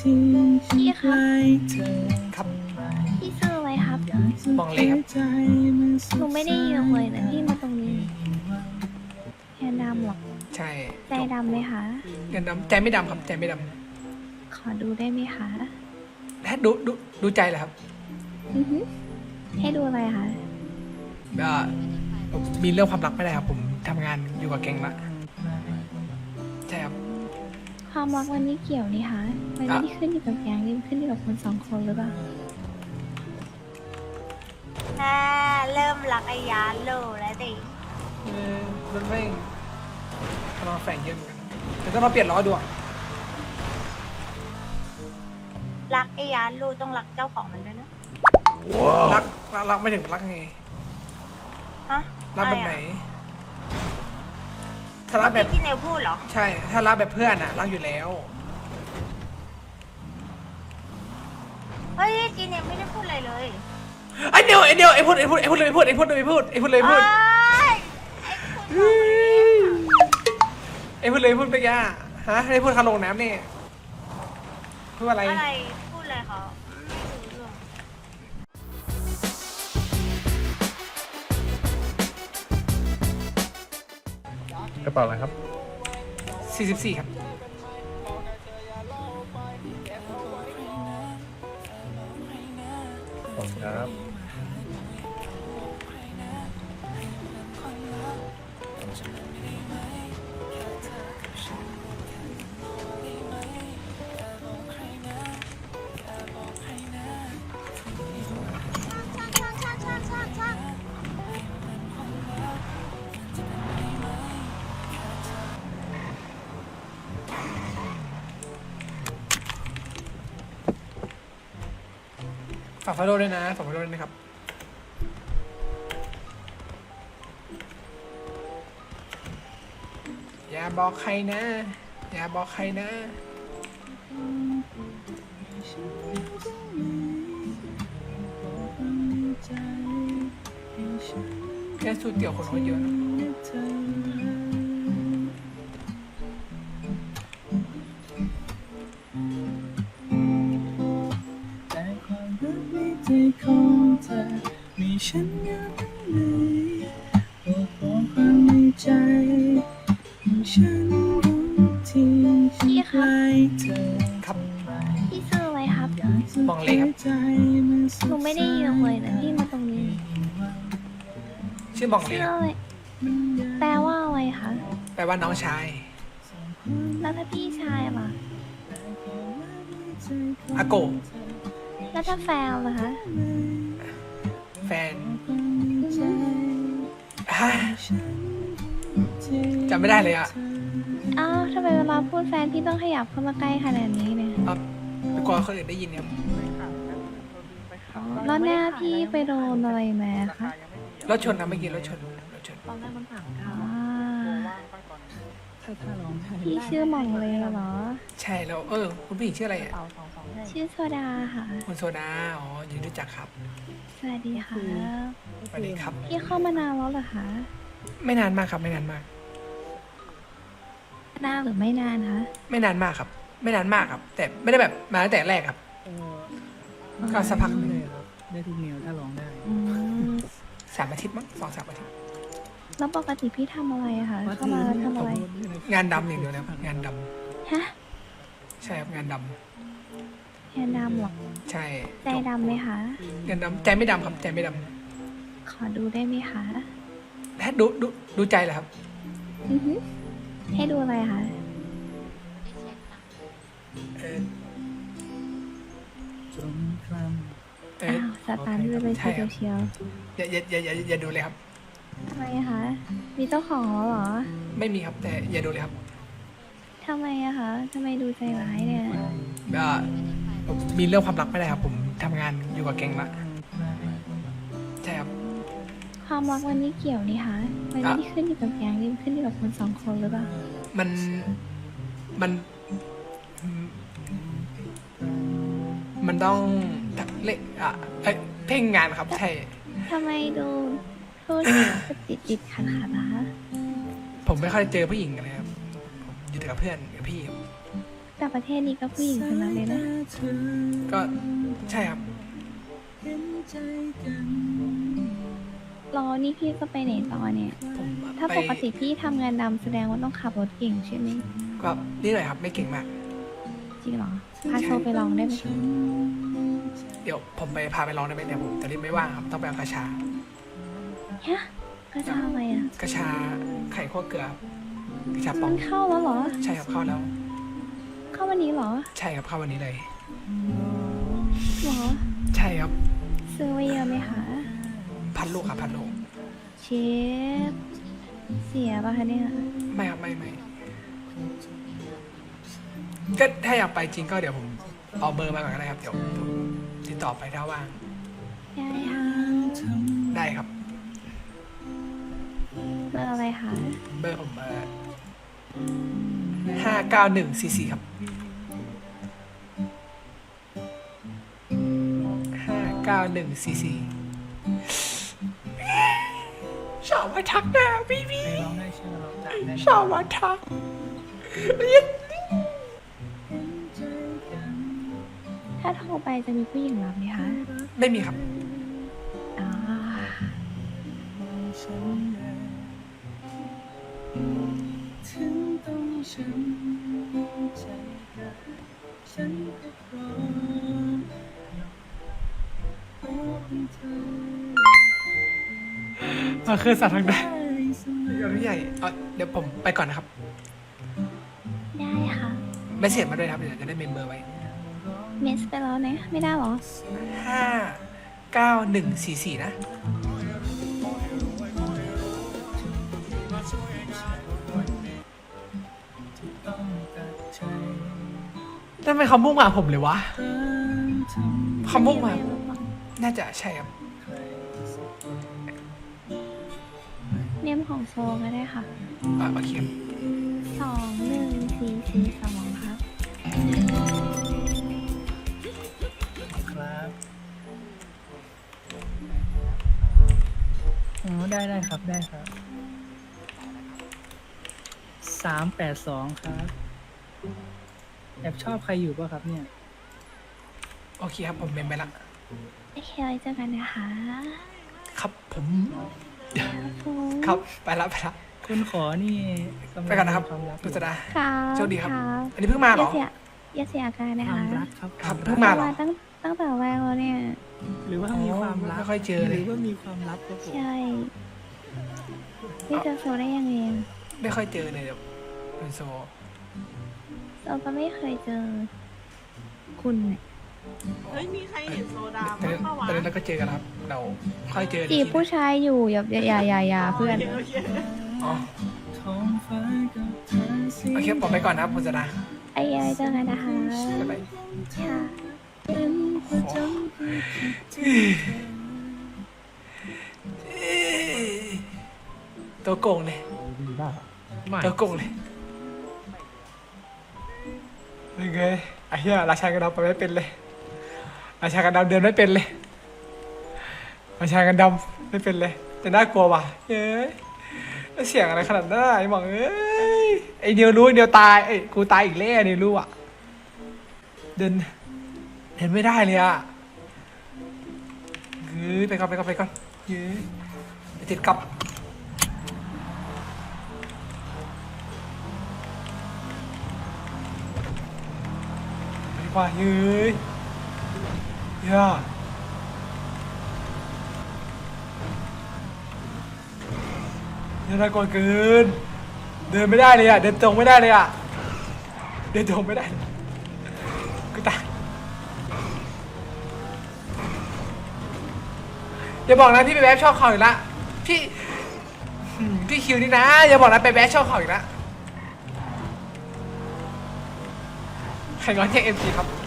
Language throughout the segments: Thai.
พี่ครับครับพี่ชื่ออะไรครับมองเลยครับหนูไม่ได้ยินเลยนะพี่มาตรงนี้แฮนดำหรอใช่ใจดำไหมคะเงินดำใจไม่ดำครับใจไม่ดขอดูได้ไหมคะำถ้าดูดูดูใจเหรอครับอือฮึให้ดูอะไรคะเอ่อผมมีเรื่องความรักไม่ได้ครับ ผมทำงานอยู่กับแก๊งละใช่ครับ ความรักมันไม่เกี่ยวนี่คะมันไม่ได้ขึ้นอยู่กับแกงนี่มันขึ้นอยู่กับคนสองคนหรือเปล่าอ่าเริ่มรักไอ้ยานโลแล้วดิเออมันไม่กำลังแฝงเยอะเหมือนกันแต่ต้องมาเปลี่ยนล้อดูอะรักไอ้ยานโลต้องรักเจ้าของมันด้วยนะรักรักรักไม่ถึงรักไงฮะรักแบบไหน อะ ถ้ารักแบบที่เนวพูดเหรอ ใช่ ถ้ารักแบบเพื่อนอะรักอยู่แล้ว เฮ้ยจีเนวไม่ได้พูดอะไรเลยไอ้เดียวไอ้เดียวไอ้พูดไอ้พูดไอ้พูดเลยพูดไอ้พูดเลยพูดไอ้พูดเลยพูดอ้ายไอ้คุณบอกเลยไอ้พูดเลยพูดไปย่าฮะไอ้พูดคาลงน้ำนี่พูดอะไร อะไร พูดอะไรเขา กระเป๋าอะไรครับ44 ครับ ขอบคุณครับากฟอลโลด้วยนะฝากฟโลด้วยนะครับ อย่าบอกใครนะ อย่าบอกใครนะ แค่สูตรเดี่ยวคนเขาเยอะนะ ฉันอยู่ตรงไหนบอกบอกความในใจของฉันรู้ที่ฉันใกล้เธอครับพี่ชื่ออะไรครับ มองเลยครับ ใจมันสหนูดไม่ได้ยินเลยนะพี่มาตรงนี้ชื่อมองเลยชื่อครับอะไรแปลว่าอะไรคะแปลว่าน้องชาย แล้วถ้าพี่ชายล่ะอาโกแล้วถ้าแฟนล่ะคะ ไม่ได้เลยอะอ้าวทำไมเวลาพูดแฟนพี่ต้องขยับเข้ามาใกล้ขนาดนี้เนี่ยเอาไปกลัวคนอื่นได้ยินครับแล้วหน้าพี่ไปโดนอะไรมาคะรถชนนะเมื่อกี้รถชนรถชนอ่าถ้าถ้าร้องไห้พี่ชื่อหม่องเลยเหรอ ใช่แล้ว เออ คุณผู้หญิงชื่ออะไรอะชื่อโซดาค่ะคุณโซดา อ๋อยินดีรู้จักครับ สวัสดีค่ะสวัสดีครับ พี่เข้ามานานแล้วเหรอคะ ไม่นานมากครับ ไม่นานมาก นานหรือไม่นานคะไม่นานมากครับ ไม่นานมากครับ แต่ไม่ได้แบบมาตั้งแต่แรกครับ เออก็สักพักหนึ่งเลยครับ ได้ทุกแนวถ้าร้องได้อืมสามอาทิตย์มั้งสองสามอาทิตย์ แล้วปกติพี่ทำอะไรอะคะเข้ามาแล้วทำอะไรงานดำอย่างเดียวนะครับงานดฮะำใช่ครับงานดแฮนดำเหรอำใช่ใจดำไหมคะ งานดำใจไม่ดำครับ ใจไม่ดขอดูได้ไหมคะำถ้าดูดูดูใจเหรอครับ อือฮึ ให้ดูอะไรคะเออจนคลเออ้าอวสตาร์ทเลยใช่ทีครัเดียบวเชียวอย่าอย่าอย่าอย่าอย่าดูเลยครับ ทำไมอะคะ มีเจ้าของแล้วเหรอไม่มีครับแต่อย่าดูเลยครับทำไมอะคะทำไมดูใจร้ายเนี่ยเอ่อผมมีเรื่องความรักไม่ได้ครับ ผมทำงานอยู่กับแก๊งละใช่ครับ ความรักมันไม่เกี่ยวนี่คะมันไม่ได้ขึ้นอยู่กับแกงนี่มันขึ้นอยู่กับคนสองคนหรือเปล่า มัน มัน มันต้องเล่อะเอ้ยเพ่งงานครับใช่ทำไมดูพูดติดติดขัดขัดๆนะคะผมไม่ค่อยเจอผู้หญิงกันเลยครับผมอยู่แต่กับเพื่อนกับพี่ครับแต่ประเทศนี้ก็ผู้หญิงทั้งนั้นเลยนะำเธอก็ใช่ครับเห็นใจกัน รอนี่พี่จะไปไหนต่อเนี่ย ผมถ้าไปปกติพี่ทำงานดำแสดงว่าต้องขับรถเก่งใช่ไหมก็นี่เลยครับไม่เก่งมาก จริงเหรอพาโชว์ไปลองได้ไหมเดี๋ยวผมไปพาไปลองได้ไหมเนี่ยผมตอนนี้ไม่ว่างครับต้องไปเอากระชาฮะกระชาอะไรอะกระชาไข่ข้วเกลือครับกระชาปอมังนเข้าแล้วเหรอ ใช่ครับเข้าแล้ว เข้าวันนี้เหรอใช่ครับเข้าวันนี้เลย เหรอใช่ครับซื้อไว้เยอะไหมคะ พันลูกครับพันลูกเชฟเสียป่ะคะเนี่ยไม่ครับไม่ไม่ก็ถ้าอยากไปจริงก็เดี๋ยวผมเอาเบอร์มาก่อนก็ได้ครับ เดี๋ยวผมติดต่อไปถ้าว่าง ได้ค่ะได้ครับ เบอร์อะไรคะเบอร์ผมเบอร์ห้าเก้าหนึ่งสี่สี่ครับห้าเก้าหนึ่งสี่สี่ ชอบมาทักนะพี่พี่ร้องได้ใช่ไหมร้องได้ได้ชอบมาทักถ้าโทรไปจะมีผู้หญิงรับไหมคะ ไม่มีครับ มาคือสัตว์ทางใดได้เสมอพี่ใหญ่เอ่อเดี๋ยวผมไปก่อนนะครับได้ค่ะ ไม่เสียมาด้วยนะครับเดี๋ยวจะได้เมมเบอร์ไว้เมสไปแล้วนะไม่ได้เหรอห้าเก้าหนึ่งสี่สี่นะต้องตัดใจทำไมเขามุ่งมาหาผมเลยวะเริ่มทำเขามุ่งมา น่าจะใช่ครับ ของโซก็ได้ค่ะอะโอเคครับสองหนึ่งสี่สี่สองครับครับอ๋อได้ได้ครับได้ครับสามแปดสองครับแอบชอบใครอยู่ป่ะครับเนี่ย โอเคครับผมเมมไปละโอเคไว้เจอกันนะคะ ครับผมผม ครับไปละไปละคุณขอนี่ำลังไปก่อนนะครับมีความรักอกุยู่ศดาครับโชคดีครับครับ อันนี้เพิ่งมาเหรอ อย่าเสียอย่าเสียอาการนะควาคะมรักครับครับวเพิ่งรัมากเหรอ ตั้งตั้งแต่แรกแล้วเนี่ย หรือว่ามีความรักไม่ค่อยเจอหเลรืยอว่ามีความลับครับผมใช่พี่เจอโซได้ยังไงอะไม่ค่อยเจอเลยเดี๋ยวเป็นโซโซก็ไม่เคยเจอ คุณเนี่ย เฮ้ยมีใครเห็นโซดาแต่บ้างปะวะตอนนั้นเราก็เจอกันแล้วครับ เราค่อยเจอจีบผู้ชายอยู่อย่าอย่าอย่าอย่าอย่าเพื่อนโอเคอ๋อท้องฟ้ากับเธอสีโอเคผมไปก่อนนะครับกุศดาไอ้ไอ้เจอกันนะคะบ๊ายบาย ค่ะเป็นประจำที่คิดถึงเธอตัวโกงเลยตัวโกงเลยเป็นไงไอ้เหี้ยราชากันดำไปไม่เป็นเลย ราชากันดำเดินไม่เป็นเลยราชากันดำไม่เป็นเลย แต่น่ากลัวว่ะเย้ยแล้วเสียงอะไรขนาดนั้นไอ้หมองเอ้ยไอ้เดียวรู้เดียวตายเอ้กูตายอีกแล้วนี่รู้อะ เดินเดินไม่ได้เลยอะเฮ้ยไปก่อนไปก่อนไปก่อนเฮ้ยไปติดกับไปกว่าเฮ้ ย่าเดินน่ากลัวเกิน เดินไม่ได้เลยอะ เดินตรงไม่ได้เลยอะ เดินตรงไม่ได้กูตายอย่าบอกนะพี่ไปแวบชอบเขาอีกละ พี่พี่คิวนี่นะ อย่าบอกนะไปแวบชอบเขาอีกละใครงอนแจ้งเอ็มจีครับ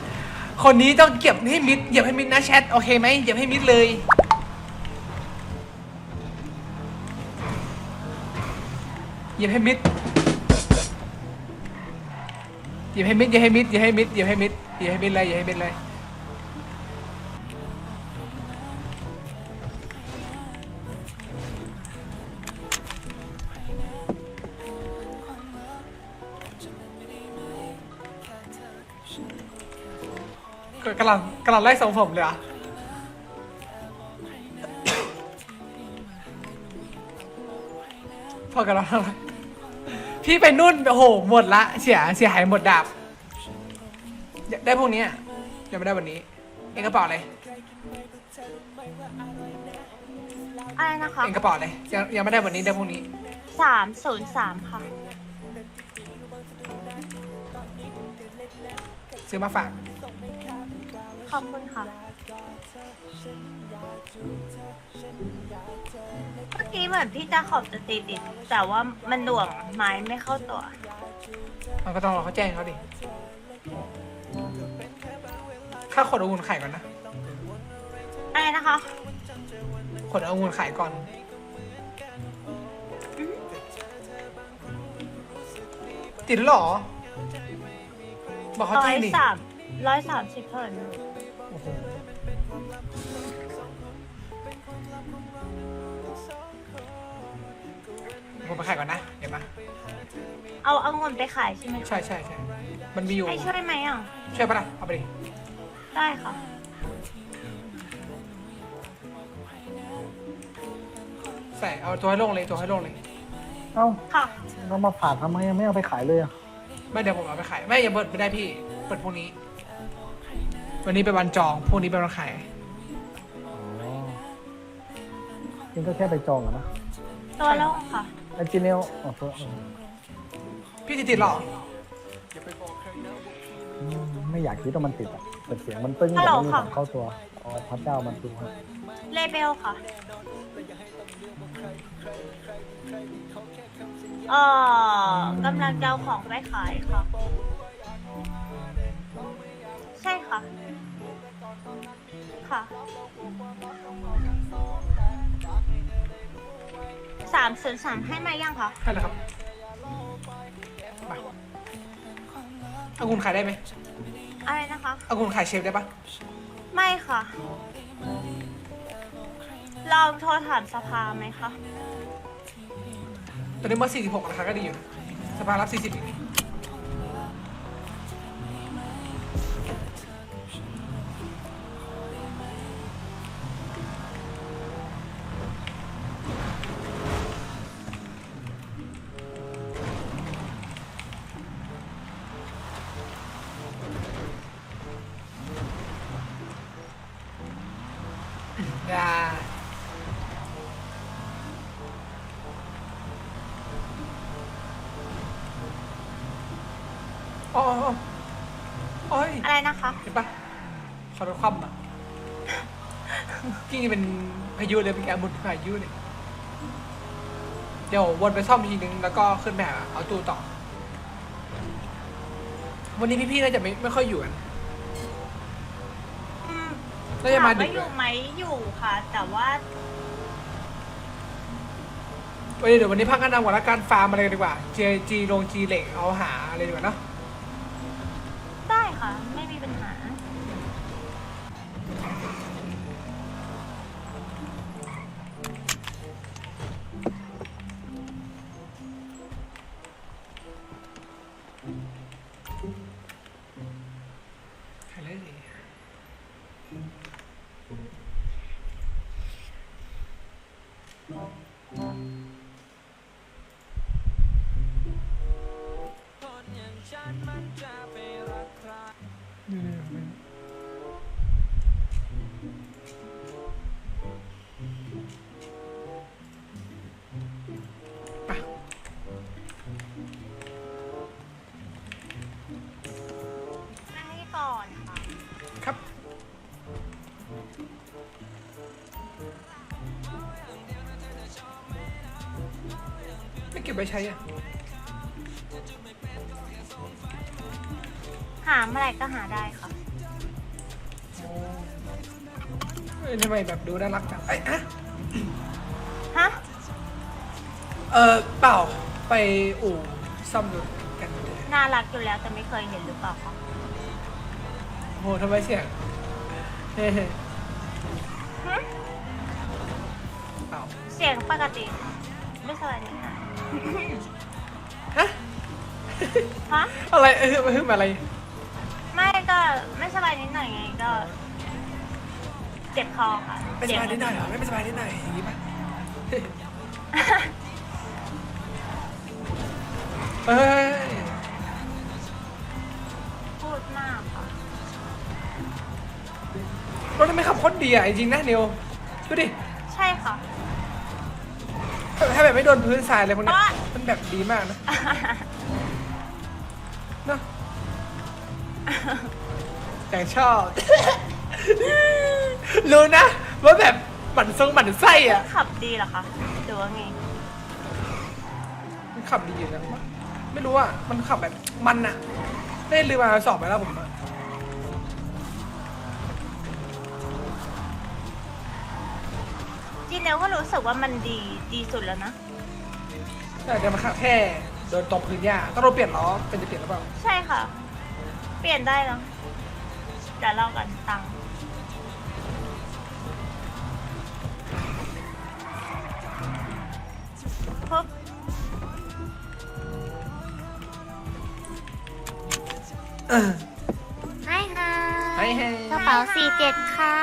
คนนี้ต้องเก็บให้มิดเหยียบให้มิดนะแชทโอเคไหมเหยียบให้มิดเลย เหยียบให้มิดเหยียบให้มิดเหยียบให้มิดเหยียบให้มิดเหยียบให้มิดเหยียบให้มิดเลยเหยียบให้มิดเลย ก็กำลังกำลังไล่ทรงผมเลยเหรอะพอกันแล้วอะไรพี่ไปนุ่นโอ้โหหมดละ เสียเสียหายหมดดาบได้พวกนี้อะยังไม่ได้วันนี้ เองกระเป๋าอะไรอะไรนะคะเองกระเป๋าอะไรยังยังไม่ได้วันนี้ได้พวกนี้สามศูนย์สามค่ะ ซื้อมาฝาก ขอบคุณค่ะเมื่อกี้เหมือนพี่จะขอบจะตีติด แต่ว่ามันหน่วงไม้ไม่เข้าตัว มันก็ต้องรอเขาแจ้งเขาดิค่าขนองุ่นไข่ก่อนนะอะไรนะคะขนองุ่นไข่ก่อน ติดแล้วเหรอ บอกเขาร้อทียนี่สามร้อยสามสิบเท่านั้นโอ้โห ผมไปขายก่อนนะ เดี๋ยวมา เอาเอาเงินไปขายใช่ไหมคะใช่ใช่ใช่มันมีอยู่ ให้ช่วยไหมอะ ช่วยปะล่ะเอาไปดิได้ค่ะ ใส่เอาตัวให้โล่งเลยตัวให้โล่งเลย เอ้าค่ะ เรามาฝากทำไมยังไม่เอาไปขายเลยอะไม่เดี๋ยวผมเอาไปขาย ไม่อย่าเปิดไม่ได้พี่ เปิดพรุ่งนี้ วันนี้เป็นวันจองพรุ่งนี้เป็นวันขายอ๋อจริงก็แค่ไปจองอะนะ ตัวโล่งค่ะ ไอจีเนลอ๋อตัวเออพี่ติดติดหรออืมไม่อยากคิดว่ามันติดอะแต่เสียงมันตึ้งฮัแต่ลโหลไม่มีค่ะของเข้าตัวอ๋อพระเจ้ามันตึงเลเบลค่ะ เอ่อกำลังจะเอาของไปขายค่ะ ใช่ค่ะ ค่ะ สามศูนย์สามให้มายังคะให้แล้วครับมาเอาคุณขายได้ไหมอะไรนะคะ เอาคุณขายเชฟได้ปะไม่ค่ะลองโทรถามสภาไหมคะ ตอนนี้เมื่อ46ราคาก็ดีอยู่นะสภารับ40อีก ยุเลยเป็นแกมุดพายุเนี่ยเดี๋ยววนไปซ่อมอีกทีนึงแล้วก็ขึ้นไปหาเอาตู้ต่อ วันนี้พี่ๆน่าจะไม่ไม่ค่อยอยู่กันอืมน่าจะมาถดึว่ากอยู่ไหมอยู่ค่ะ แต่ว่าวันนี้เดี๋ยววันนี้พักกันทำก่อนละกันฟาร์มอะไรกันดีกว่าเจจีลงจีเหล็กเอาหาอะไรดีกว่าเนอะได้ค่ะ ไม่มีปัญหา ไม่เก็บไว้ใช้อะหาเมื่อไหร่ก็หาได้ค่ะ เอ้ยทำไมแบบดูน่ารักจังไอ้ยอะฮะ เออเปล่าไปอู่ซ่อมรถกันเลยน่ารักอยู่แล้วแต่ไม่เคยเห็นหรือเปล่าคะโหทำไมเสียงเฮ้ยหึเปล่าเสียงปกติค่ะไม่สวัสดีค่ะ ฮะฮะอะไรเออมาฮึมอะไร ไม่ก็ไม่สบายนิดหน่อยไงก็ เจ็บคอค่ะไม่สบายนิดหน่อยเหรอไม่สบายนิดหน่อยอย่างงี้ปะเอ้ยพูดมากค่ะรถไม่ขับโคตรดีอะจริงๆนะนิวดูดิใช่ค่ะ ถ้าแบบไม่โดนพื้นทรายอะไรพวกเนี้ยอ๊ะมันแบบดีมากนะเนอะอย่างชอบ รู้นะ ว่าแบบหมันทรงหมันไส้อะ ขับดีเหรอคะหรือว่าไงมันขับดีอยู่นะไม่รู้อะมันขับแบบมันอะได้ลืมมาสอบไปแล้วผมอะ จีเนลก็รู้สึกว่ามันดีดีสุดแล้วนะ แต่จะมาขับแค่โดนตบพื้นหญ้าต้องเราเปลี่ยนล้อเป็นจะเปลี่ยนหรือเปล่าใช่ค่ะ เปลี่ยนได้แล้วเดี๋ยวเรากันตังค์ปุ๊บเออให้ค่ะ ให้ให้กระเป๋าสี่เจ็ดครับกระ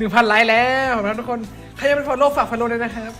หนึ่งพันไลค์แล้วนะทุกคน ใครยังไม่ฟอลโล่ฝากฟอลโล่ด้วยนะครับ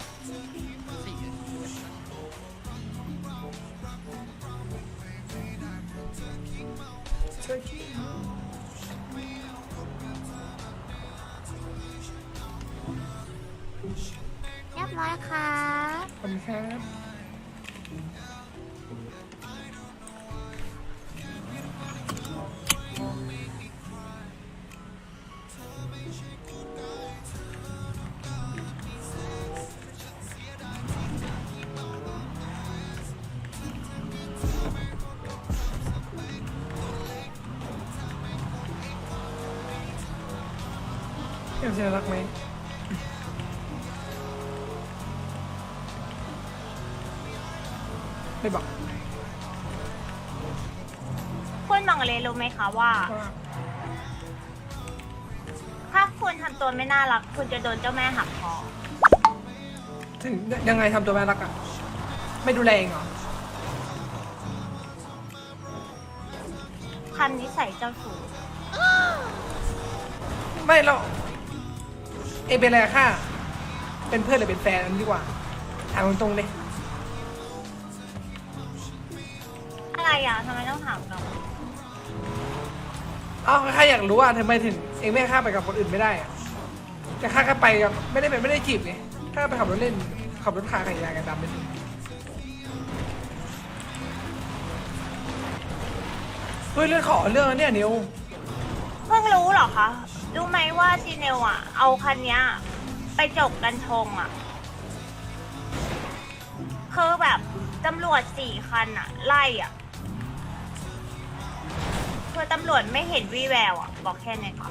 ไม่บอกคุณมังเลรู้ไหมคะว่า ว่าถ้าคุณทำตัวไม่น่ารัก คุณจะโดนเจ้าแม่หักคอถึงยังไงทำตัวแม่รักอะ ไม่ดูแลเองเหรอคันนิสัยเจ้าชู้ไม่เราเองเป็นอะไรกับข้าเป็นเพื่อนหรือเป็นแฟนอันนี้ดีกว่าถามตรงๆเลย อะไรอะทำไมต้องถามเราเอ้าข้าอยากรู้ว่าทำไมถึงเองไม่ให้ข้าไปกับคนอื่นไม่ได้อะแต่ข้าก็ไปกับไม่ได้ไปไม่ได้จีบไงข้าไปขับรถเล่นขับรถพาขายยากันดำไปเฮ้ยเรื่องขอเรื่องอันเนี่ยนิวเพิ่งรู้เหรอคะรู้ไหมว่าจีเนลอะ เอาคันเนี้ย ไปจกกันชงอะ คือแบบตำรวจสี่คันอะ ไล่อะ คือตำรวจไม่เห็นวี่แววอะ บอกแค่นี้ค่ะ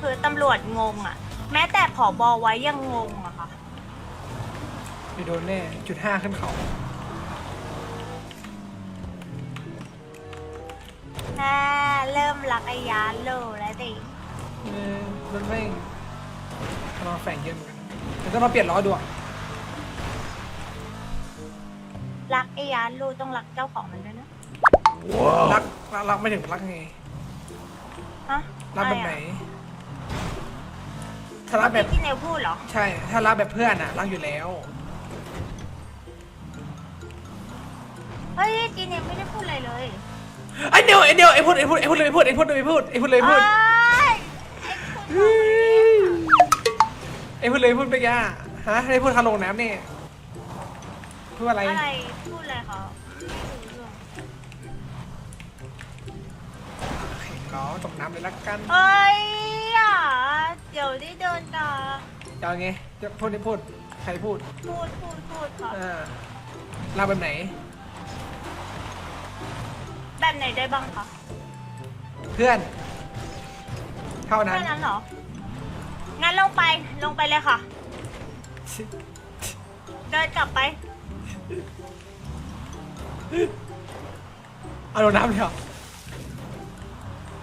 คือตำรวจงงอะ แม้แต่ผอบอไว้ยังงงอะค่ะไปโดนแน่จุดห้าขึ้นเขาอ่าเริ่มรักไอ้ยาโลแล้วดิเออรถแม่งกำลังแฝงเยอะเหมือนกันเดี๋ยวต้องมาเปลี่ยนล้อดูอะ รักไอ้ยาโลต้องรักเจ้าของมันด้วยนะรักรักรักไม่ถึงรักไงฮะรักแบบไหนอะถ้ารักอะแบบที่เนวพูดเหรอ ใช่ ถ้ารักแบบเพื่อนอะรักอยู่แล้ว เฮ้ยจีเนวไม่ได้พูดอะไรเลยไอ้เดียวไอ้เดียวไอ้พูดไอ้พูดไอ้พูดเลยพูดไอ้พูดเลยพูดไอ้พูดเลยพูดเอ้ยไอ้คุณบอกไอ้พูดเลยพูดไปย่าฮะไอ้พูดคาลงน้ำเนี่ย พูดอะไร อะไรพูดอะไรเขาไม่รู้เรื่องล้อตกน้ำเลยละกันเอ้ยอะเดี๋ยวได้เดินกับจะเอาไงจะพูดได้พูด ใครพูดพูดพูดพูดค่ะอ่ารักแบบไหน แบบไหนได้บ้างคะเพื่อน เท่านั้น แค่นั้นเหรอ งั้นลงไปลงไปเลยค่ะ เดินกลับไป เอาลงน้ำเลยเหรอ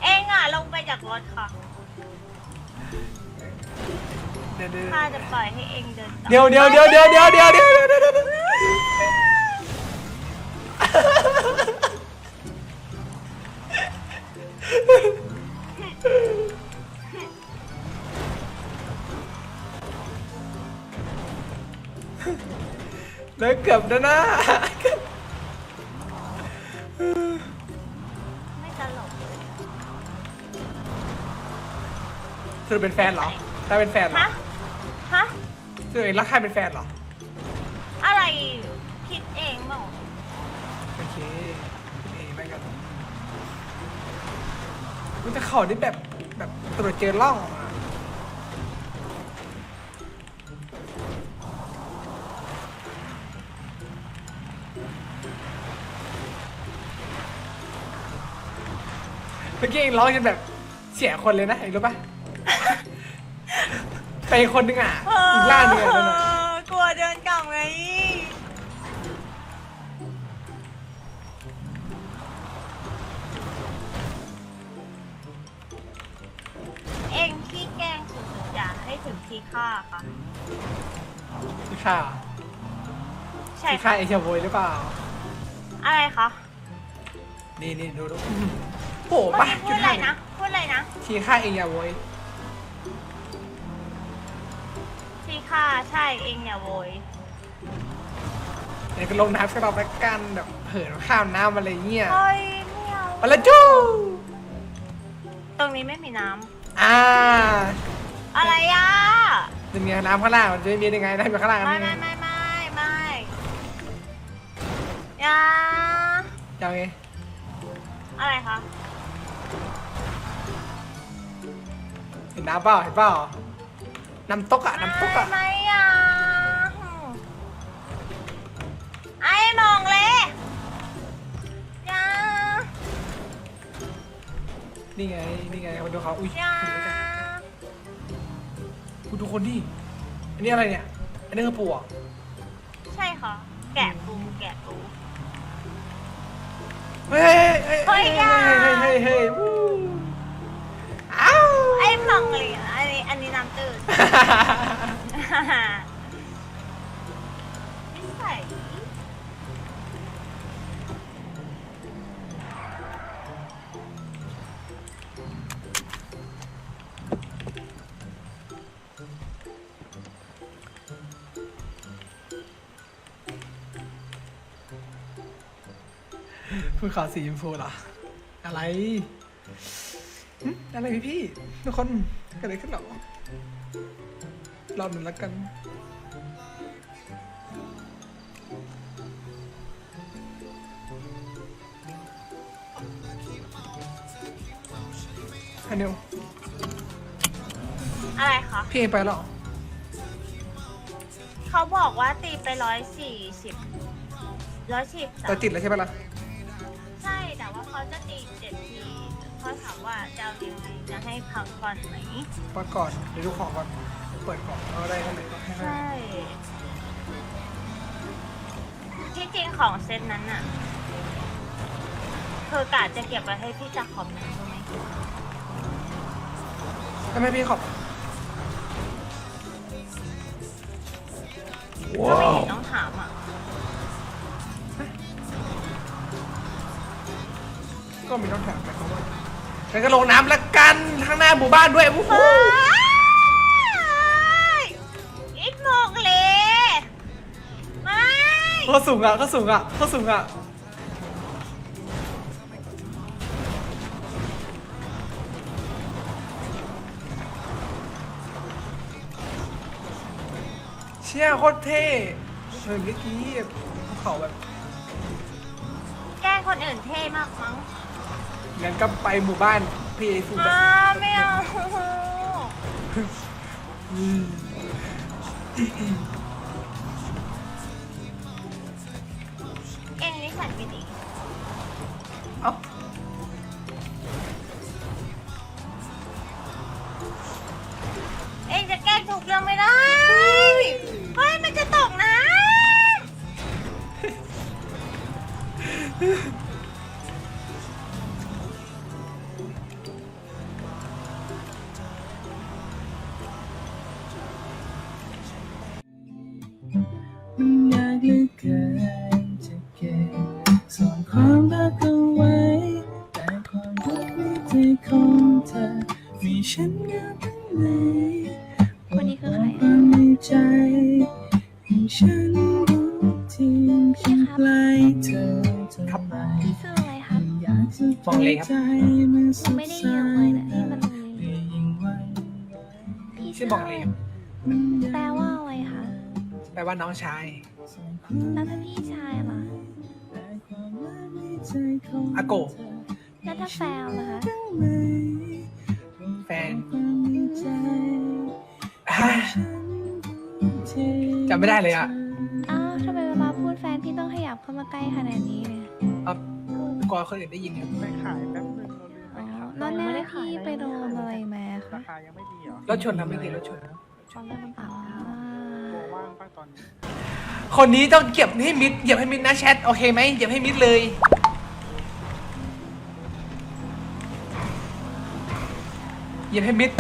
เองอะลงไปจากรถค่ะเดี๋ยวเดี๋ยวข้าจะปล่อยให้เองเดินต่อเดี๋ยวเดี๋ยวเดี๋ยวเดี๋ยวเดี๋ยวเดี๋ยวเดี๋ยวเดี๋ยวเดี๋ยว เดี๋ยวแล้วเกือบแล้วนะไม่ตลกเลยเธอเป็นแฟนเหรอถ้าเป็นแฟนเหรอฮะ ฮะ เธอเองรักใครเป็นแฟนเหรอ อะไรคิดเองเปล่าโอเคเองไปกันมันจะเข่าได้แบบแบบตรวจเจอร่องอะ มื่อกี้เองร้องจนแบบเสียคนเลยนะเองรู้ปะไปอีกคนนึงอะอีกล่างนึงอะนั่นน่ะกลัวเดินกลับไงเองที่แกล้งสุดๆอยากให้ถึงที่ฆ่าค่ะ ที่ข่าใช่ที่ค่ะข่าเอเชียโวยหรือเปล่า อะไรคะ นี่นี่ดูดู โอ้โหเมื่อป่ะกี้พูดอะไรนะ พูดอะไรนะ ทีค่าเองอย่าโวยที่ฆ่าใช่เองอย่าโวย เดี๋ยวก็ลงน้ำสักรอบละกันแบบเหินข้ามน้ำอะไรเงี้ยเฮ้ยไม่เอามาละจู้ตรงนี้ไม่มีน้อ่าำอะไรอะเป็นไงน้ำข้างล่างมันจะมียังไงน้ำอยู่ข้างล่างไม่นี่ไม่ไม่ไม่ไม่อย่ายังไงอะไรคะ เห็นน้ำเปล่าเห็นเปล่าน้ำตกอะน้ำตกอะไม่ไม่อะไอ้มองเลยอย่านี่ไงนี่ไงมาดูเขาอุ้ยอย่าคุณดูคนดิอันนี้อะไรเนี่ยอันนี้คือปูอะใช่ค่ะแกะปูแกะปูเฮ้ยเฮ้ยเฮ้ยเฮ้ยเฮ้ยเฮ้ยเฮ้ยวู้อ้าว ไอ้มองเลยอะอันนี้อันนี้น้ำตื้นนิสัยพูดข่าวสีชมพูเหรอ อะไรหึ อะไรพี่พี่ทุกคนเกิดอะไรขึ้นเหรอรอบหนึ่งแล้วกันฮันนิวอะไรคะพี่เองไปแล้วเหรอเขาบอกว่าตีไปร้อยสี่สิบร้อยสิบแต่ติดแล้วใช่ปะล่ะใช่แต่ว่าเขาจะตีเจ็ดที เขาถามว่าจะเอายังไงจะให้พักก่อนไหมปัดก่อนเดี๋ยวดูของก่อนเปิดของเอาได้เท่าไหร่ก็ให้ให้ใช่ที่จริงของเซตนั้นน่ะคือกะจะเก็บไว้ให้พี่จักรขอบนะรู้ไหมทำไมพี่ขอบก็ไม่เห็นต้องถามอะก็มีต้องถามไปเขาว่างั้นก็ลงน้ำละกันข้างหน้าหมู่บ้านด้วยวู้ฮู้อีกโมกเลยไม่เขาสูงอะเขาสูงอะเขาสูงอะเชี่ยโคตรเท่เฮ้ยเมื่อกี้ภูเขาแบบ แกล้งคนอื่นเท่มากมั้ง งั้นก็ไปหมู่บ้านพี่ไอซูแบอ่าบไม่เอา ชื่อบอกเลยครับมันยากแปลว่าอะไรคะแปลว่าน้องชายแล้วถ้าพี่ชายล่ะอาโกแล้วถ้าแฟนล่ะคะแฟนฮ่าจำไม่ได้เลยอะอ้าวทำไมเวลาพูดแฟนพี่ต้องขยับเข้ามาใกล้ขนาดนี้เนี่ยเอากลัวคนอื่นได้ยินครับไปขายแป๊บนึงเราลืมไปอ๋อขายแล้วแน่พี่ไปโดนอะไรมา ราคะคายังไม่ดีเหรอรถชนทำไม่ดีรถชนครับอ๋อตัวว่างป่ะตอนนี้คนนี้ต้องเก็บให้มิดเหยียบให้มิดนะแชทโอเคไหมเหยียบให้มิดเลยเหยียบให้มิด